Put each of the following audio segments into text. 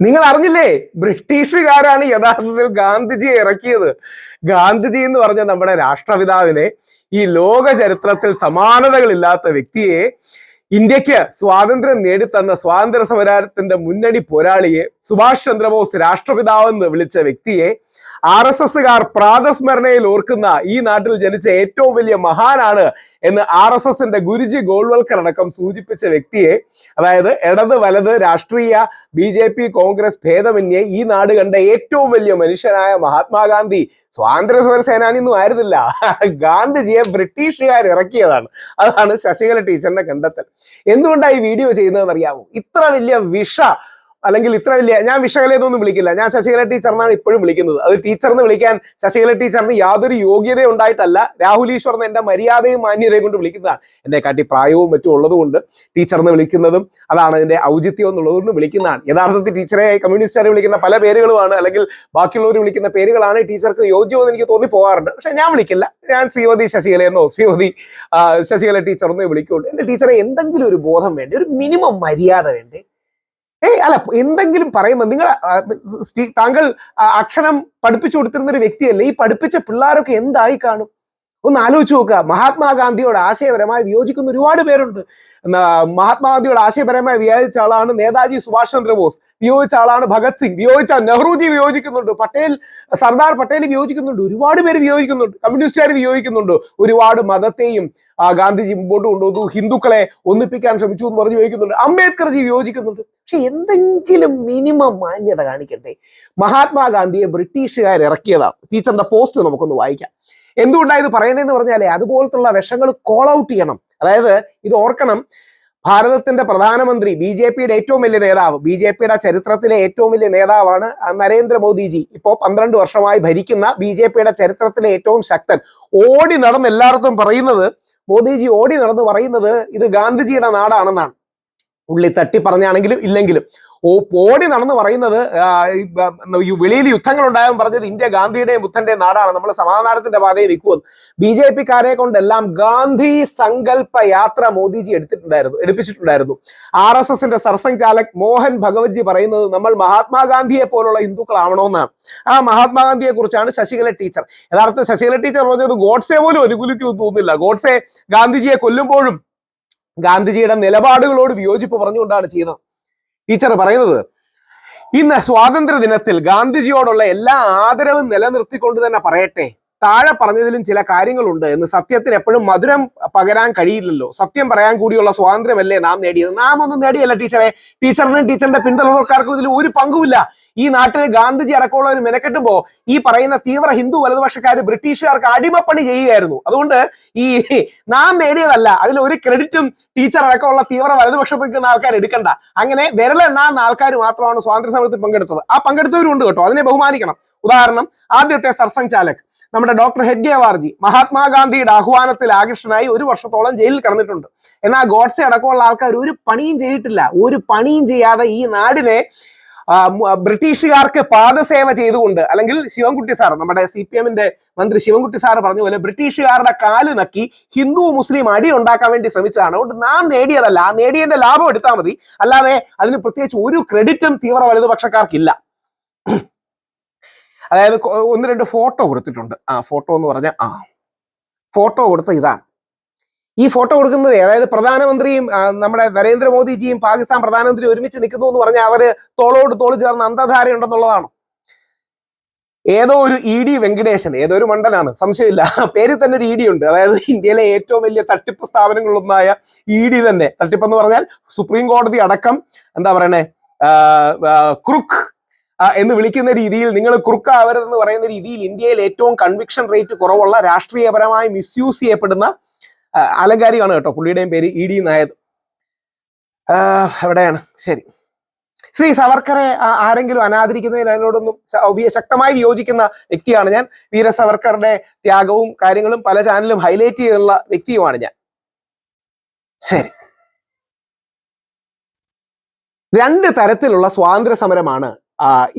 നിങ്ങൾ അറിഞ്ഞില്ലേ ബ്രിട്ടീഷുകാരാണ് യഥാർത്ഥത്തിൽ ഗാന്ധിജിയെ ഇറക്കിയത്. ഗാന്ധിജി എന്ന് പറഞ്ഞ നമ്മുടെ രാഷ്ട്രപിതാവിനെ ഈ ലോക ചരിത്രത്തിൽ സമാനതകളില്ലാത്ത വ്യക്തിയെ ഇന്ത്യയ്ക്ക് സ്വാതന്ത്ര്യം നേടിത്തന്ന സ്വാതന്ത്ര്യ സമരത്തിന്റെ മുന്നണി പോരാളിയെ സുഭാഷ് ചന്ദ്രബോസ് രാഷ്ട്രപിതാവെന്ന് വിളിച്ച വ്യക്തിയെ ആർ എസ് എസുകാർ പ്രാതസ്മരണയിൽ ഓർക്കുന്ന ഈ നാട്ടിൽ ജനിച്ച ഏറ്റവും വലിയ മഹാനാണ് എന്ന് ആർ എസ് എസിന്റെ ഗുരുജി ഗോൾവൽക്കർ അടക്കം സൂചിപ്പിച്ച വ്യക്തിയെ അതായത് ഇടത് വലത് രാഷ്ട്രീയ ബി ജെ പി കോൺഗ്രസ് ഭേദമന്യേ ഈ നാട് കണ്ട ഏറ്റവും വലിയ മനുഷ്യനായ മഹാത്മാഗാന്ധി സ്വാതന്ത്ര്യ സമര സേനാനിയൊന്നും ആയിരുന്നില്ല. ഗാന്ധിജിയെ ബ്രിട്ടീഷുകാർ ഇറക്കിയതാണ്. അതാണ് ശശികല ടീച്ചറിന്റെ കണ്ടെത്തൽ. എന്തുകൊണ്ടാണ് ഈ വീഡിയോ ചെയ്യുന്നതെന്ന് അറിയാമോ ഇത്ര വലിയ വിഷ അല്ലെങ്കിൽ ഇത്ര വലിയ ഞാൻ വിഷകലയെന്നൊന്നും വിളിക്കില്ല. ഞാൻ ശശികല ടീച്ചറിനാണ് ഇപ്പോഴും വിളിക്കുന്നത്. അത് ടീച്ചർ എന്ന് വിളിക്കാൻ ശശികല ടീച്ചറിന് യാതൊരു യോഗ്യത ഉണ്ടായിട്ടല്ല. രാഹുൽ ഈശ്വർ എന്ന് എന്റെ മര്യാദയും മാന്യതയും കൊണ്ട് വിളിക്കുന്നതാണ്. എന്നെ കാട്ടി പ്രായവും മറ്റും ഉള്ളതുകൊണ്ട് എന്ന് വിളിക്കുന്നതും അതാണ് എന്റെ ഔചിത്യം എന്നുള്ളതുകൊണ്ട് വിളിക്കുന്നതാണ്. യഥാർത്ഥത്തിൽ ടീച്ചറെ കമ്മ്യൂണിസ്റ്റുകാരെ വിളിക്കുന്ന പല പേരുകളുമാണ് അല്ലെങ്കിൽ ബാക്കിയുള്ളവർ വിളിക്കുന്ന പേരുകളാണ് ടീച്ചർക്ക് യോജ്യമെന്ന് എനിക്ക് തോന്നി പോകാറുണ്ട് പക്ഷെ ഞാൻ വിളിക്കില്ല. ഞാൻ ശ്രീമതി ശശികലയെന്നോ ശ്രീമതി ശശികല ടീച്ചറെന്നോ വിളിക്കുള്ളൂ. എന്റെ ടീച്ചറെ എന്തെങ്കിലും ഒരു ബോധം വേണ്ടേ? ഒരു മിനിമം മര്യാദ വേണ്ടേ? ഏയ് അല്ല എന്തെങ്കിലും പറയുമ്പോൾ നിങ്ങൾ താങ്കൾ അക്ഷരം പഠിപ്പിച്ചു കൊടുത്തിരുന്ന ഒരു വ്യക്തിയല്ലേ ഈ പഠിപ്പിച്ച പിള്ളേരൊക്കെ എന്തായി കാണും? ഒന്ന് ആലോചിച്ച് നോക്കുക. മഹാത്മാഗാന്ധിയോട് ആശയപരമായി വിയോജിക്കുന്ന ഒരുപാട് പേരുണ്ട്. മഹാത്മാഗാന്ധിയോട് ആശയപരമായി വിയോജിച്ച ആളാണ് നേതാജി സുഭാഷ് ചന്ദ്രബോസ്. വിയോജിച്ച ആളാണ് ഭഗത് സിംഗ്. വിയോജിച്ച നെഹ്റുജി വിയോജിക്കുന്നുണ്ട്. പട്ടേൽ സർദാർ പട്ടേൽ വിയോജിക്കുന്നുണ്ട്. ഒരുപാട് പേര് വിയോജിക്കുന്നുണ്ട്. കമ്മ്യൂണിസ്റ്റുകാർ വിയോജിക്കുന്നുണ്ട്. ഒരുപാട് മതത്തെയും ഗാന്ധിജി മുമ്പോട്ട് കൊണ്ടുവന്നു. ഹിന്ദുക്കളെ ഒന്നിപ്പിക്കാൻ ശ്രമിച്ചു എന്ന് പറഞ്ഞു ചോദിക്കുന്നുണ്ട് അംബേദ്കർജി വിയോജിക്കുന്നുണ്ട്. പക്ഷെ എന്തെങ്കിലും മിനിമം മാന്യത കാണിക്കട്ടെ മഹാത്മാഗാന്ധിയെ ബ്രിട്ടീഷുകാർ ഇറക്കിയതാണ് ടീച്ചറിന്റെ പോസ്റ്റ് നമുക്കൊന്ന് വായിക്കാം. എന്തുകൊണ്ടാണ് ഇത് പറയണതെന്ന് പറഞ്ഞാലേ അതുപോലത്തുള്ള വിഷങ്ങൾ കോൾ ഔട്ട് ചെയ്യണം. അതായത് ഇത് ഓർക്കണം ഭാരതത്തിന്റെ പ്രധാനമന്ത്രി ബി ജെ പിയുടെ ഏറ്റവും വലിയ നേതാവ് ബി ജെ പിയുടെ ചരിത്രത്തിലെ ഏറ്റവും വലിയ നേതാവാണ് നരേന്ദ്രമോദിജി. ഇപ്പോ പന്ത്രണ്ട് വർഷമായി ഭരിക്കുന്ന ബി ജെ പിയുടെ ചരിത്രത്തിലെ ഏറ്റവും ശക്തൻ. ഓടി നടന്ന് എല്ലായിടത്തും പറയുന്നത് മോദിജി ഓടി നടന്ന് പറയുന്നത് ഇത് ഗാന്ധിജിയുടെ നാടാണെന്നാണ്. ഉള്ളി തട്ടി പറഞ്ഞാണെങ്കിലും ഇല്ലെങ്കിലും. ഓടി നടന്ന് പറയുന്നത് വെളിയിൽ യുദ്ധങ്ങൾ ഉണ്ടായാലും പറഞ്ഞത് ഇന്ത്യ ഗാന്ധിയുടെയും ബുദ്ധന്റെയും നാടാണ്. നമ്മൾ സമാധാനത്തിന്റെ പാതയിൽ നിൽക്കുമെന്ന് ബി ജെ പിക്കാരെ കൊണ്ടെല്ലാം ഗാന്ധി സങ്കല്പ യാത്ര മോദിജി എടുത്തിട്ടുണ്ടായിരുന്നു എടുപ്പിച്ചിട്ടുണ്ടായിരുന്നു. ആർ എസ് എസിന്റെ സർസംഘ് ചാലക് മോഹൻ ഭഗവത്ജി പറയുന്നത് നമ്മൾ മഹാത്മാഗാന്ധിയെ പോലുള്ള ഹിന്ദുക്കളാവണമെന്നാണ്. ആ മഹാത്മാഗാന്ധിയെ കുറിച്ചാണ് ശശികല ടീച്ചർ. യഥാർത്ഥ ശശികല ടീച്ചർ പറഞ്ഞത് ഗോഡ്സെ പോലും അനുകൂലിക്കുമെന്ന് തോന്നുന്നില്ല. ഗോഡ്സെ ഗാന്ധിജിയെ കൊല്ലുമ്പോഴും ഗാന്ധിജിയുടെ നിലപാടുകളോട് വിയോജിപ്പ് പറഞ്ഞുകൊണ്ടാണ് ചെയ്തത് ടീച്ചർ പറയുന്നത് ഇന്ന് സ്വാതന്ത്ര്യ ദിനത്തിൽ ഗാന്ധിജിയോടുള്ള എല്ലാ ആദരവും നിലനിർത്തിക്കൊണ്ട് തന്നെ പറയട്ടെ. താഴെ പറഞ്ഞതിലും ചില കാര്യങ്ങളുണ്ട് എന്ന് സത്യത്തിന് എപ്പോഴും മധുരം പകരാൻ കഴിയില്ലല്ലോ. സത്യം പറയാൻ കൂടിയുള്ള സ്വാതന്ത്ര്യമല്ലേ നാം നേടിയത്. നാം ഒന്നും നേടിയല്ല ടീച്ചറെ. ടീച്ചറിനും ടീച്ചറിന്റെ പിന്തുണക്കാർക്കും ഇതിൽ ഒരു പങ്കുമില്ല. ഈ നാട്ടിൽ ഗാന്ധിജി അടക്കമുള്ളവർ മെനക്കെട്ടുമ്പോ ഈ പറയുന്ന തീവ്ര ഹിന്ദു വലതുപക്ഷക്കാർ ബ്രിട്ടീഷുകാർക്ക് അടിമപ്പണി ചെയ്യുകയായിരുന്നു. അതുകൊണ്ട് ഈ നാം നേടിയതല്ല. അതിൽ ഒരു ക്രെഡിറ്റും ടീച്ചർ അടക്കമുള്ള തീവ്ര വലതുപക്ഷത്ത് നിൽക്കുന്ന ആൾക്കാർ എടുക്കണ്ട. അങ്ങനെ വിരലെണ്ണാവുന്ന ആൾക്കാർ മാത്രമാണ് സ്വാതന്ത്ര്യ സമരത്തിൽ പങ്കെടുത്തത്. ആ പങ്കെടുത്തവരുണ്ട് കേട്ടോ. അതിനെ ബഹുമാനിക്കണം. ഉദാഹരണം ആദ്യത്തെ സർസംഘ് ചാലക് നമ്മുടെ ഡോക്ടർ ഹെഡ്ഗേവാർജി മഹാത്മാഗാന്ധിയുടെ ആഹ്വാനത്തിൽ ആകൃഷ്ടനായി ഒരു വർഷത്തോളം ജയിലിൽ കടന്നിട്ടുണ്ട്. എന്നാൽ ഗോഡ്സെ അടക്കമുള്ള ആൾക്കാർ ഒരു പണിയും ചെയ്തിട്ടില്ല. ഒരു പണിയും ചെയ്യാതെ ഈ നാടിനെ ബ്രിട്ടീഷുകാർക്ക് പാദസേവ ചെയ്തുകൊണ്ട് അല്ലെങ്കിൽ ശിവൻകുട്ടി സാർ നമ്മുടെ സി പി എമ്മിന്റെ മന്ത്രി ശിവൻകുട്ടി സാർ പറഞ്ഞ പോലെ ബ്രിട്ടീഷുകാരുടെ കാൽ നക്കി ഹിന്ദു മുസ്ലിം അടി ഉണ്ടാക്കാൻ വേണ്ടി ശ്രമിച്ചതാണ്. അതുകൊണ്ട് നാം നേടിയതല്ല. ആ നേടിയതിന്റെ ലാഭം എടുത്താൽ മതി. അല്ലാതെ അതിന് പ്രത്യേകിച്ച് ഒരു ക്രെഡിറ്റും തീവ്ര വലതുപക്ഷക്കാർക്കില്ല അതായത് ഒന്ന് രണ്ട് ഫോട്ടോ കൊടുത്തിട്ടുണ്ട്. ആ ഫോട്ടോ എന്ന് പറഞ്ഞാൽ ആ. ഫോട്ടോ കൊടുത്ത ഇതാണ്. ഈ ഫോട്ടോ കൊടുക്കുന്നത് അതായത് പ്രധാനമന്ത്രിയും നമ്മുടെ നരേന്ദ്രമോദിജിയും പാകിസ്ഥാൻ പ്രധാനമന്ത്രി ഒരുമിച്ച് നിൽക്കുന്നു എന്ന് പറഞ്ഞാൽ അവർ തോളോട് തോൾ ചേർന്ന് അന്തധാരയുണ്ടെന്നുള്ളതാണ് ഏതോ ഒരു ഇ ഡി വെങ്കടേശൻ ഏതോ ഒരു മണ്ഡലാണ് സംശയമില്ല. പേരിൽ തന്നെ ഒരു ഇ ഡി ഉണ്ട്. അതായത് ഇന്ത്യയിലെ ഏറ്റവും വലിയ തട്ടിപ്പ് സ്ഥാപനങ്ങളിലൊന്നായ ഇ ഡി തന്നെ. തട്ടിപ്പ് എന്ന് പറഞ്ഞാൽ സുപ്രീം കോടതി അടക്കം എന്താ പറയണേ ക്രുക്ക് എന്ന് വിളിക്കുന്ന രീതിയിൽ നിങ്ങൾ ക്രുക്ക് ആവരുതെന്ന് പറയുന്ന രീതിയിൽ ഇന്ത്യയിൽ ഏറ്റവും കൺവിക്ഷൻ റേറ്റ് കുറവുള്ള രാഷ്ട്രീയപരമായി മിസ്യൂസ് ചെയ്യപ്പെടുന്ന അലങ്കാരിയാണ് കേട്ടോ പുള്ളിയുടെയും പേര് ഇ ഡി നായത് എവിടെയാണ്? ശരി. ശ്രീ സവർക്കറെ ആരെങ്കിലും അനാദരിക്കുന്നതിൽ അതിനോടൊന്നും ശക്തമായി വിയോജിക്കുന്ന വ്യക്തിയാണ് ഞാൻ. വീര സവർക്കറുടെ ത്യാഗവും കാര്യങ്ങളും പല ചാനലും ഹൈലൈറ്റ് ചെയ്തുള്ള വ്യക്തിയുമാണ് ഞാൻ. ശരി. രണ്ട് തരത്തിലുള്ള സ്വാതന്ത്ര്യ സമരമാണ്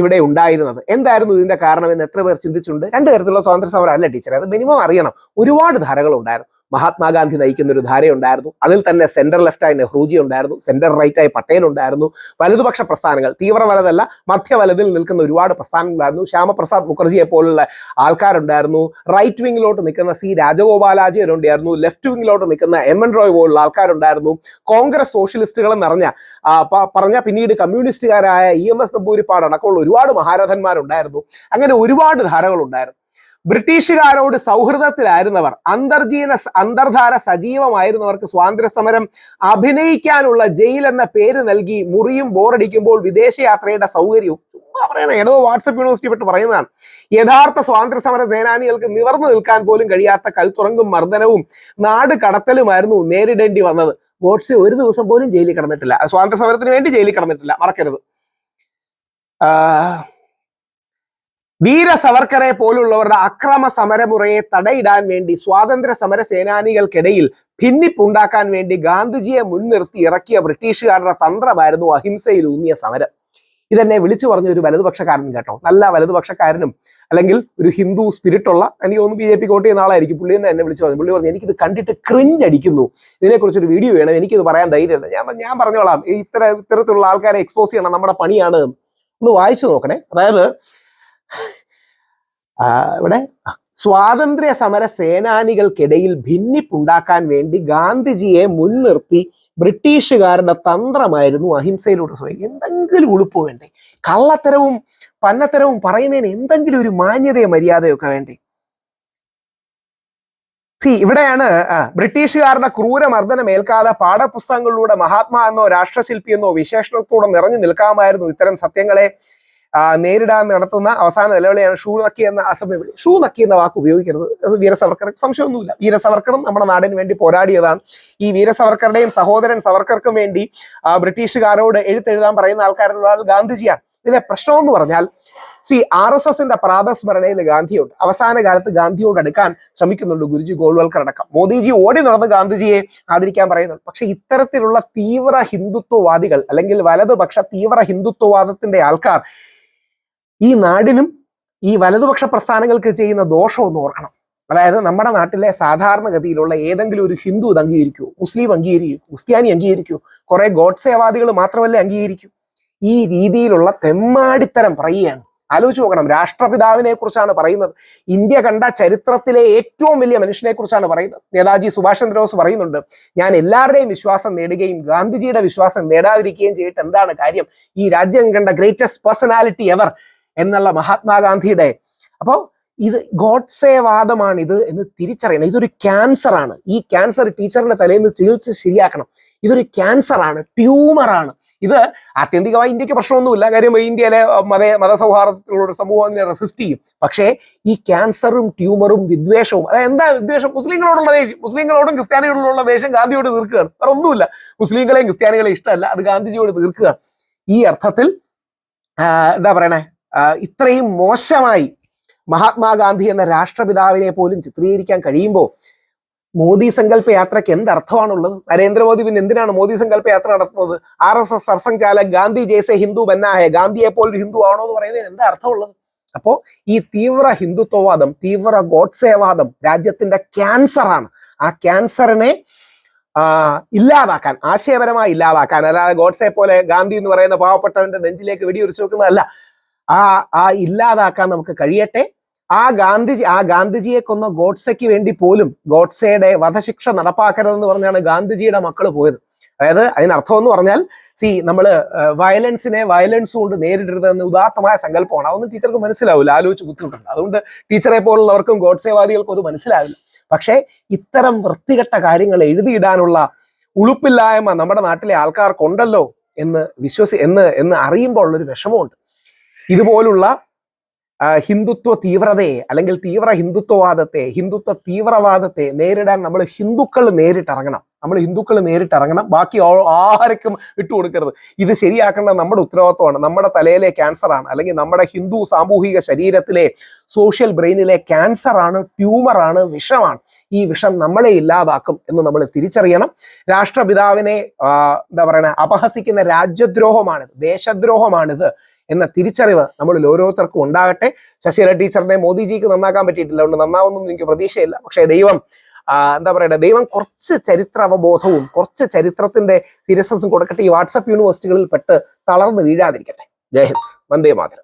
ഇവിടെ ഉണ്ടായിരുന്നത്. എന്തായിരുന്നു ഇതിന്റെ കാരണം എന്ന് എത്ര പേർ ചിന്തിച്ചിട്ടുണ്ട്? രണ്ട് തരത്തിലുള്ള സ്വാതന്ത്ര്യ സമരം അല്ല ടീച്ചർ അത് മിനിമം അറിയണം. ഒരുപാട് ധാരകൾ ഉണ്ടായിരുന്നു മഹാത്മാഗാന്ധി നയിക്കുന്ന ഒരു ധാരയുണ്ടായിരുന്നു. അതിൽ തന്നെ സെന്റർ ലെഫ്റ്റായി നെഹ്റുജി ഉണ്ടായിരുന്നു. സെന്റർ റൈറ്റായി പട്ടേൽ ഉണ്ടായിരുന്നു. വലതുപക്ഷ പ്രസ്ഥാനങ്ങൾ തീവ്ര വലതല്ല മധ്യ വലതിൽ നിൽക്കുന്ന ഒരുപാട് പ്രസ്ഥാനങ്ങളായിരുന്നു ശ്യാമപ്രസാദ് മുഖർജിയെ പോലുള്ള ആൾക്കാരുണ്ടായിരുന്നു. റൈറ്റ് വിങ്ങിലോട്ട് നിൽക്കുന്ന സി രാജഗോപാലാചാര്യരുണ്ടായിരുന്നു ലെഫ്റ്റ് വിങ്ങിലോട്ട് നിൽക്കുന്ന എം എൻ റോയ് പോലുള്ള ആൾക്കാരുണ്ടായിരുന്നു. കോൺഗ്രസ് സോഷ്യലിസ്റ്റുകൾ നിറഞ്ഞ പറഞ്ഞ പിന്നീട് കമ്മ്യൂണിസ്റ്റുകാരായ ഇ എം എസ് നമ്പൂരിപ്പാട് അടക്കമുള്ള ഒരുപാട് മഹാരഥന്മാരുണ്ടായിരുന്നു. അങ്ങനെ ഒരുപാട് ധാരകളുണ്ടായിരുന്നു. ബ്രിട്ടീഷുകാരോട് സൗഹൃദത്തിലായിരുന്നവർ അന്തർജീന അന്തർധാര സജീവമായിരുന്നവർക്ക് സ്വാതന്ത്ര്യ സമരം അഭിനയിക്കാനുള്ള ജയിൽ എന്ന പേര് നൽകി മുറിയും ബോറടിക്കുമ്പോൾ വിദേശയാത്രയുടെ സൗകര്യവും ചുമ്മാ പറയണ ഏതോ വാട്സപ്പ് യൂണിവേഴ്സിറ്റി പെട്ട് പറയുന്നതാണ്. യഥാർത്ഥ സ്വാതന്ത്ര്യ സമര സേനാനികൾക്ക് നിവർന്നു നിൽക്കാൻ പോലും കഴിയാത്ത കൽത്തുറങ്കും മർദ്ദനവും നാട് കടത്തലുമായിരുന്നു നേരിടേണ്ടി വന്നത്. ഗോഡ്സെ ഒരു ദിവസം പോലും ജയിലിൽ കിടന്നിട്ടില്ല. സ്വാതന്ത്ര്യ സമരത്തിന് വേണ്ടി ജയിലിൽ കിടന്നിട്ടില്ല. മറക്കരുത്. വീര സവർക്കറെ പോലുള്ളവരുടെ അക്രമ സമരമുറയെ തടയിടാൻ വേണ്ടി സ്വാതന്ത്ര്യ സമര സേനാനികൾക്കിടയിൽ ഭിന്നിപ്പുണ്ടാക്കാൻ വേണ്ടി ഗാന്ധിജിയെ മുൻനിർത്തി ഇറക്കിയ ബ്രിട്ടീഷുകാരുടെ തന്ത്രമായിരുന്നു അഹിംസയിൽ ഊന്നിയ സമരം. ഇതെന്നെ വിളിച്ചു പറഞ്ഞ ഒരു വലതുപക്ഷക്കാരൻ കേട്ടോ. നല്ല വലതുപക്ഷക്കാരനും അല്ലെങ്കിൽ ഒരു ഹിന്ദു സ്പിരിറ്റ് ഉള്ള എനിക്ക് തോന്നുന്നു ബി ജെ പി ചെയ്യുന്ന ആളായിരിക്കും. പുള്ളി തന്നെ എന്നെ വിളിച്ചു പറഞ്ഞു. പുള്ളി പറഞ്ഞു എനിക്കിത് കണ്ടിട്ട് ക്രിഞ്ച് അടിക്കുന്നു. ഇതിനെക്കുറിച്ച് ഒരു വീഡിയോ വേണം. എനിക്കിത് പറയാൻ ധൈര്യമില്ല. ഞാൻ ഞാൻ പറഞ്ഞോളാം. ഇത്തരം ഇത്തരത്തിലുള്ള ആൾക്കാരെ എക്സ്പോസ് ചെയ്യണം. നമ്മുടെ പണിയാണ്. ഒന്ന് വായിച്ചു നോക്കണേ. അതായത് ഇവിടെ സ്വാതന്ത്ര്യ സമര സേനാനികൾക്കിടയിൽ ഭിന്നിപ്പുണ്ടാക്കാൻ വേണ്ടി ഗാന്ധിജിയെ മുൻനിർത്തി ബ്രിട്ടീഷുകാരുടെ തന്ത്രമായിരുന്നു അഹിംസയിലൂടെ സ്വയം. എന്തെങ്കിലും ഉളുപ്പ് വേണ്ടേ? കള്ളത്തരവും പന്നത്തരവും പറയുന്നതിന് എന്തെങ്കിലും ഒരു മാന്യതയോ മര്യാദയൊക്കെ വേണ്ടേ? സി ഇവിടെയാണ് ബ്രിട്ടീഷുകാരുടെ ക്രൂരമർദ്ദനം ഏൽക്കാതെ പാഠപുസ്തകങ്ങളിലൂടെ മഹാത്മാ എന്നോ രാഷ്ട്രശില്പി എന്നോ വിശേഷണത്തോടെ നിറഞ്ഞു നിൽക്കാമായിരുന്നു ഇത്തരം സത്യങ്ങളെ നേരിടാൻ നടത്തുന്ന അവസാന നിലവിളിയാണ് ഷൂ നക്കി എന്ന അസഭ്യ വിളി. ഷൂ നക്കി എന്ന വാക്ക് ഉപയോഗിക്കരുത്. വീര സവർക്കർ സംശയമൊന്നുമില്ല. വീര സവർക്കറും നമ്മുടെ നാടിന് വേണ്ടി പോരാടിയതാണ്. ഈ വീര സവർക്കറുടെയും സഹോദരൻ സവർക്കർക്കും വേണ്ടി ബ്രിട്ടീഷുകാരോട് എഴുത്തെഴുതാൻ പറയുന്ന ആൾക്കാരുള്ള ആൾ ഗാന്ധിജിയാണ്. ഇതിലെ പ്രശ്നം എന്ന് പറഞ്ഞാൽ സി ആർ എസ് എസിന്റെ പ്രാതസ്മരണയിൽ ഗാന്ധിയുണ്ട്. അവസാന കാലത്ത് ഗാന്ധിയോട് അടുക്കാൻ ശ്രമിക്കുന്നുണ്ട് ഗുരുജി ഗോൾവൽക്കർ അടക്കം. മോദിജി ഓടി നടന്ന് ഗാന്ധിജിയെ ആദരിക്കാൻ പറയുന്നുണ്ട്. പക്ഷെ ഇത്തരത്തിലുള്ള തീവ്ര ഹിന്ദുത്വവാദികൾ അല്ലെങ്കിൽ വലതുപക്ഷ തീവ്ര ഹിന്ദുത്വവാദത്തിന്റെ ആൾക്കാർ ഈ നാടിനും ഈ വലതുപക്ഷ പ്രസ്ഥാനങ്ങൾക്ക് ചെയ്യുന്ന ദോഷം ഒന്ന് ഓർക്കണം. അതായത് നമ്മുടെ നാട്ടിലെ സാധാരണഗതിയിലുള്ള ഏതെങ്കിലും ഒരു ഹിന്ദു ഇത് അംഗീകരിക്കൂ മുസ്ലിം അംഗീകരിക്കൂ ക്രിസ്ത്യാനി അംഗീകരിക്കൂ കുറെ ഗോഡ്സേവാദികൾ മാത്രമല്ലേ അംഗീകരിക്കൂ. ഈ രീതിയിലുള്ള തെമ്മാടിത്തരം പറയുകയാണ്. ആലോചിച്ച് നോക്കണം രാഷ്ട്രപിതാവിനെ കുറിച്ചാണ് പറയുന്നത്. ഇന്ത്യ കണ്ട ചരിത്രത്തിലെ ഏറ്റവും വലിയ മനുഷ്യനെ കുറിച്ചാണ് പറയുന്നത്. നേതാജി സുഭാഷ് ചന്ദ്രബോസ് പറയുന്നുണ്ട് ഞാൻ എല്ലാവരുടെയും വിശ്വാസം നേടുകയും ഗാന്ധിജിയുടെ വിശ്വാസം നേടാതിരിക്കുകയും ചെയ്തിട്ട് എന്താണ് കാര്യം? ഈ രാജ്യം കണ്ട ഗ്രേറ്റസ്റ്റ് പേഴ്സണാലിറ്റി എവർ എന്നുള്ള മഹാത്മാഗാന്ധിയുടെ. അപ്പോ ഇത് ഗോഡ്സേ വാദമാണ് ഇത് എന്ന് തിരിച്ചറിയണം. ഇതൊരു ക്യാൻസർ ആണ് ഈ ക്യാൻസർ ടീച്ചറിന്റെ തലയിൽ നിന്ന് ചികിത്സ ശരിയാക്കണം. ഇതൊരു ക്യാൻസർ ആണ് ട്യൂമർ ആണ് ഇത് ആത്യന്തികമായി ഇന്ത്യയ്ക്ക് പ്രശ്നമൊന്നുമില്ല. കാര്യം ഇന്ത്യയിലെ മത മതസൗഹാർദ്ദത്തിലുള്ള ഒരു സമൂഹം അതിനെ റെസിസ്റ്റ് ചെയ്യും. പക്ഷേ ഈ ക്യാൻസറും ട്യൂമറും വിദ്വേഷവും അതായത് എന്താ വിദ്വേഷം? മുസ്ലിങ്ങളോടുള്ള ദേഷ്യം. മുസ്ലിങ്ങളോടും ക്രിസ്ത്യാനികളോടുള്ള ദേഷ്യം ഗാന്ധിയോട് തീർക്കുകയാണ്. വേറെ ഒന്നുമില്ല. മുസ്ലിങ്ങളെയും ക്രിസ്ത്യാനികളെയും ഇഷ്ടമല്ല. അത് ഗാന്ധിജിയോട് തീർക്കുകയാണ്. ഈ അർത്ഥത്തിൽ എന്താ പറയണേ? ഇത്രയും മോശമായി മഹാത്മാഗാന്ധി എന്ന രാഷ്ട്രപിതാവിനെ പോലും ചിത്രീകരിക്കാൻ കഴിയുമ്പോൾ മോദി സങ്കല്പ യാത്രയ്ക്ക് എന്തർത്ഥമാണുള്ളത് നരേന്ദ്രമോദി പിന്നെ എന്തിനാണ് മോദി സങ്കല്പ യാത്ര നടത്തുന്നത്? ആർ എസ് എസ് സർസംഘചാലക് ഗാന്ധി ജയ്സെ ഹിന്ദു ബന്നായ ഗാന്ധിയെ പോലൊരു ഹിന്ദു ആണോ എന്ന് പറയുന്നതിന് എന്താ അർത്ഥമുള്ളത്? അപ്പോ ഈ തീവ്ര ഹിന്ദുത്വവാദം തീവ്ര ഗോഡ്സേവാദം രാജ്യത്തിന്റെ ക്യാൻസറാണ്. ആ ക്യാൻസറിനെ ഇല്ലാതാക്കാൻ ആശയപരമായി ഇല്ലാതാക്കാൻ അല്ലാതെ ഗോഡ്സെ പോലെ ഗാന്ധി എന്ന് പറയുന്ന പാവപ്പെട്ടവന്റെ നെഞ്ചിലേക്ക് വെടിയുറിച്ചു വെക്കുന്നതല്ല. ആ ആ ഇല്ലാതാക്കാൻ നമുക്ക് കഴിയട്ടെ. ആ ഗാന്ധിജി ആ ഗാന്ധിജിയെ കൊന്ന ഗോഡ്സയ്ക്ക് വേണ്ടി പോലും ഗോഡ്സയുടെ വധശിക്ഷ നടപ്പാക്കരുതെന്ന് പറഞ്ഞാണ് ഗാന്ധിജിയുടെ മക്കൾ പോയത്. അതായത് അതിനർത്ഥം എന്ന് പറഞ്ഞാൽ സി നമ്മൾ വയലൻസിനെ വയലൻസ് കൊണ്ട് നേരിടരുത് എന്ന് ഉദാത്തമായ സങ്കല്പമാണ്. അതൊന്നും ടീച്ചർക്ക് മനസ്സിലാവില്ല. ആലോചിച്ച് ബുദ്ധിമുട്ടുണ്ട്. അതുകൊണ്ട് ടീച്ചറെ പോലുള്ളവർക്കും ഗോഡ്സേവാദികൾക്കും അത് മനസ്സിലാവില്ല. പക്ഷേ ഇത്തരം വൃത്തികെട്ട കാര്യങ്ങൾ എഴുതിയിടാനുള്ള ഉളുപ്പില്ലായ്മ നമ്മുടെ നാട്ടിലെ ആൾക്കാർക്കുണ്ടല്ലോ എന്ന് വിശ്വസി എന്ന് എന്ന് അറിയുമ്പോൾ ഉള്ളൊരു വിഷമമുണ്ട്. ഇതുപോലുള്ള ഹിന്ദുത്വ തീവ്രതയെ അല്ലെങ്കിൽ തീവ്ര ഹിന്ദുത്വവാദത്തെ ഹിന്ദുത്വ തീവ്രവാദത്തെ നേരിടാൻ നമ്മൾ ഹിന്ദുക്കൾ നേരിട്ടിറങ്ങണം. നമ്മൾ ഹിന്ദുക്കൾ നേരിട്ടിറങ്ങണം. ബാക്കി ആർക്കും വിട്ടുകൊടുക്കരുത് ഇത് ശരിയാക്കേണ്ടത് നമ്മുടെ ഉത്തരവാദിത്വമാണ്. നമ്മുടെ തലയിലെ ക്യാൻസർ ആണ്. അല്ലെങ്കിൽ നമ്മുടെ ഹിന്ദു സാമൂഹിക ശരീരത്തിലെ സോഷ്യൽ ബ്രെയിനിലെ ട്യൂമർ ആണ് വിഷമാണ്. ഈ വിഷം നമ്മളെ ഇല്ലാതാക്കും എന്ന് നമ്മൾ തിരിച്ചറിയണം. രാഷ്ട്രപിതാവിനെ എന്താ പറയുക അപഹസിക്കുന്ന രാജ്യദ്രോഹമാണിത് ദേശദ്രോഹമാണിത്. എന്ന തിരിച്ചറിവ് നമ്മളിൽ ഓരോരുത്തർക്കും ഉണ്ടാകട്ടെ. ശശികല ടീച്ചറിനെ മോദിജിക്ക് നന്നാക്കാൻ പറ്റിയിട്ടില്ല. അതുകൊണ്ട് നന്നാവുന്നൊന്നും എനിക്ക് പ്രതീക്ഷയില്ല. പക്ഷേ ദൈവം എന്താ പറയുക ദൈവം കുറച്ച് ചരിത്ര അവബോധവും കുറച്ച് ചരിത്രത്തിന്റെ സീരിയസ്നസും കൊടുക്കട്ടെ. ഈ വാട്സപ്പ് യൂണിവേഴ്സിറ്റികളിൽ പെട്ട് തളർന്ന് വീഴാതിരിക്കട്ടെ. ജയ് വന്ദേ മാതരം.